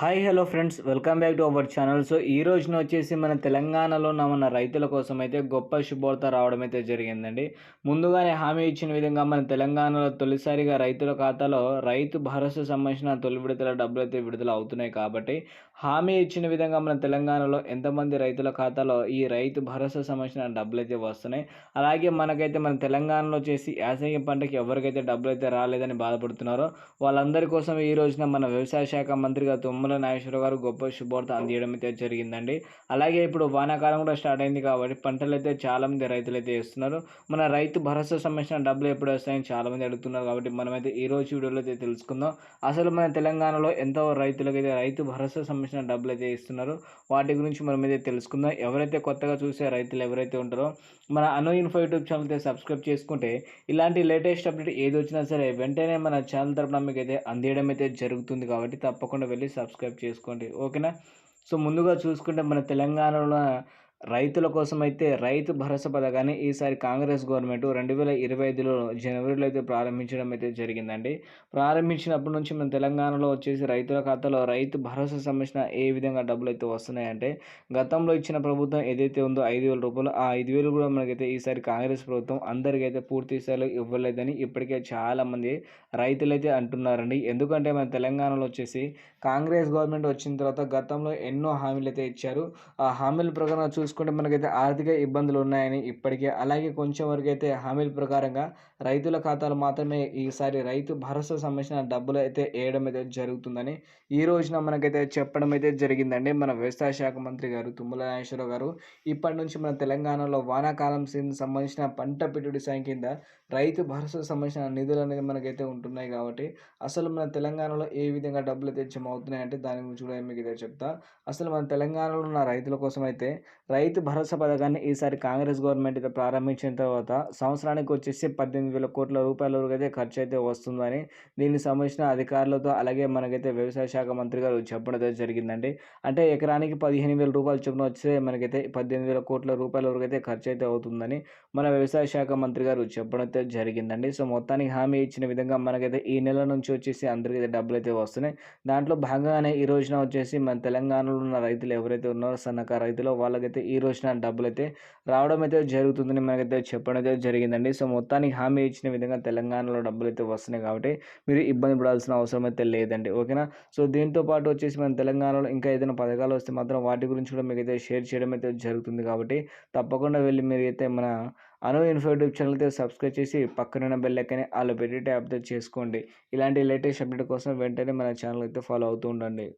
Hi hello friends. Welcome back to our channel. So ఈ రోజున వచ్చేసి మన తెలంగాణలో ఉన్న మన రైతుల కోసం అయితే గొప్ప శుభవార్త రావడం అయితే జరిగిందండి. ముందుగానే హామీ ఇచ్చిన విధంగా మన తెలంగాణలో తొలిసారిగా రైతుల ఖాతాలో రైతు భరోసా సంబంధించిన తొలి విడతల డబ్బులు అయితే విడుదల అవుతున్నాయి కాబట్టి హామీ ఇచ్చిన విధంగా మన తెలంగాణలో ఎంతమంది రైతుల ఖాతాలో ఈ రైతు భరోసా సంబంధించిన డబ్బులు అయితే వస్తున్నాయి. అలాగే మనకైతే మన తెలంగాణలో చేసి యాసంగి పంటకి ఎవరికైతే డబ్బులు అయితే రాలేదని బాధపడుతున్నారో వాళ్ళందరి కోసం ఈ రోజున మన వ్యవసాయ శాఖ మంత్రిగా తుమ్మల నాగేశ్వర గారు గొప్ప శుభార్త అందియడం అయితే జరిగిందండి. అలాగే ఇప్పుడు వానాకాలం కూడా స్టార్ట్ అయింది కాబట్టి పంటలు అయితే చాలామంది రైతులు అయితే వేస్తున్నారు మన రైతు భరోసా సంబంధించిన డబ్బులు ఎప్పుడు వస్తాయని చాలామంది అడుగుతున్నారు కాబట్టి మనమైతే ఈ రోజు వీడియోలో అయితే తెలుసుకుందాం. అసలు మన తెలంగాణలో ఎంతో రైతులకైతే రైతు భరోసా సంబంధించిన డబ్బులు అయితే ఇస్తున్నారు. వాటి గురించి మనం అయితే తెలుసుకుందాం. ఎవరైతే కొత్తగా చూసే రైతులు ఎవరైతే ఉంటారో మన అను ఇన్ఫో యూట్యూబ్ ఛానల్ అయితే సబ్స్క్రైబ్ చేసుకుంటే ఇలాంటి లేటెస్ట్ అప్డేట్ ఏది వచ్చినా సరే వెంటనే మన ఛానల్ తరపున మీకు అయితే అందియడం అయితే జరుగుతుంది కాబట్టి తప్పకుండా వెళ్ళి సబ్స్క్రైబ్ చేసుకోండి. ఓకేనా సో ముందుగా చూసుకుంటే మన తెలంగాణలో రైతుల కోసం అయితే రైతు భరోసా పథకాన్ని ఈసారి కాంగ్రెస్ గవర్నమెంట్ రెండు వేల ఇరవై ఐదులో జనవరిలో అయితే ప్రారంభించడం అయితే జరిగిందండి. ప్రారంభించినప్పటి నుంచి మన తెలంగాణలో వచ్చేసి రైతుల ఖాతాలో రైతు భరోసా సంబంధించిన ఏ విధంగా డబ్బులు అయితే వస్తున్నాయంటే గతంలో ఇచ్చిన ప్రభుత్వం ఏదైతే ఉందో ఐదు వేల రూపాయలు ఆ ఐదు వేలు కూడా మనకైతే ఈసారి కాంగ్రెస్ ప్రభుత్వం అందరికైతే పూర్తి స్థాయిలో ఇవ్వలేదని ఇప్పటికే చాలామంది రైతులైతే అంటున్నారండి. ఎందుకంటే మన తెలంగాణలో వచ్చేసి కాంగ్రెస్ గవర్నమెంట్ వచ్చిన తర్వాత గతంలో ఎన్నో హామీలు అయితే ఇచ్చారు. ఆ హామీల ప్రకారం చూసుకుంటే మనకైతే ఆర్థిక ఇబ్బందులు ఉన్నాయని ఇప్పటికే. అలాగే కొంచెం వరకు అయితే హామీల ప్రకారంగా రైతుల ఖాతాలు మాత్రమే ఈసారి రైతు భరోసా సంబంధించిన డబ్బులు అయితే వేయడం అయితే జరుగుతుందని ఈ రోజున మనకైతే చెప్పడం అయితే జరిగిందండి మన వ్యవసాయ శాఖ మంత్రి గారు తుమ్మల నాగేశ్వరరావు గారు. ఇప్పటి నుంచి మన తెలంగాణలో వానాకాలం సీజన్ సంబంధించిన పంట పెట్టుబడి సాయం కింద రైతు భరోసా సంబంధించిన నిధులు అనేది మనకైతే ఉంటున్నాయి కాబట్టి అసలు మన తెలంగాణలో ఏ విధంగా డబ్బులు అయితే జమ అవుతున్నాయి అంటే దాని గురించి కూడా మీకు అయితే చెప్తా. అసలు మన తెలంగాణలో ఉన్న రైతుల కోసం అయితే రైతు భరోసా పథకాన్ని ఈసారి కాంగ్రెస్ గవర్నమెంట్ అయితే ప్రారంభించిన తర్వాత సంవత్సరానికి వచ్చేసి పద్దెనిమిది వేల కోట్ల రూపాయల వరకు అయితే ఖర్చు అయితే వస్తుందని దీనికి సంబంధించిన అధికారులతో అలాగే మనకైతే వ్యవసాయ శాఖ మంత్రి గారు చెప్పడం జరిగిందండి. అంటే ఎకరానికి పదిహేను వేల రూపాయలు చొప్పున వస్తే మనకైతే పద్దెనిమిది వేల కోట్ల రూపాయల వరకు అయితే ఖర్చు అయితే అవుతుందని మన వ్యవసాయ శాఖ మంత్రి గారు చెప్పడం అయితే జరిగిందండి. సో మొత్తానికి హామీ ఇచ్చిన విధంగా మనకైతే ఈ నెల నుంచి వచ్చేసి అందరికీ డబ్బులు అయితే వస్తున్నాయి. దాంట్లో భాగంగానే ఈ రోజున వచ్చేసి మన తెలంగాణలో ఉన్న రైతులు ఎవరైతే ఉన్నారో సన్నకారు రైతులు వాళ్ళకైతే ఈ రోజున డబ్బులు అయితే రావడం అయితే జరుగుతుందని మనకైతే చెప్పడం అయితే జరిగిందండి. సో మొత్తానికి హామీ ఇచ్చిన విధంగా తెలంగాణలో డబ్బులు అయితే వస్తున్నాయి కాబట్టి మీరు ఇబ్బంది పడాల్సిన అవసరం అయితే లేదండి. ఓకేనా? సో దీంతో పాటు వచ్చేసి మన తెలంగాణలో ఇంకా ఏదైనా పథకాలు వస్తే మాత్రం వాటి గురించి కూడా మీకు అయితే షేర్ చేయడం అయితే జరుగుతుంది కాబట్టి తప్పకుండా వెళ్ళి మీరు అయితే మన అను ఇన్ఫో యూట్యూబ్ ఛానల్ అయితే సబ్స్క్రైబ్ చేసి పక్కన బెల్ ఎక్కని వాళ్ళు పెట్టి ట్యాప్ చేసుకోండి. ఇలాంటి లేటెస్ట్ అప్డేట్ కోసం వెంటనే మన ఛానల్ అయితే ఫాలో అవుతూ ఉండండి.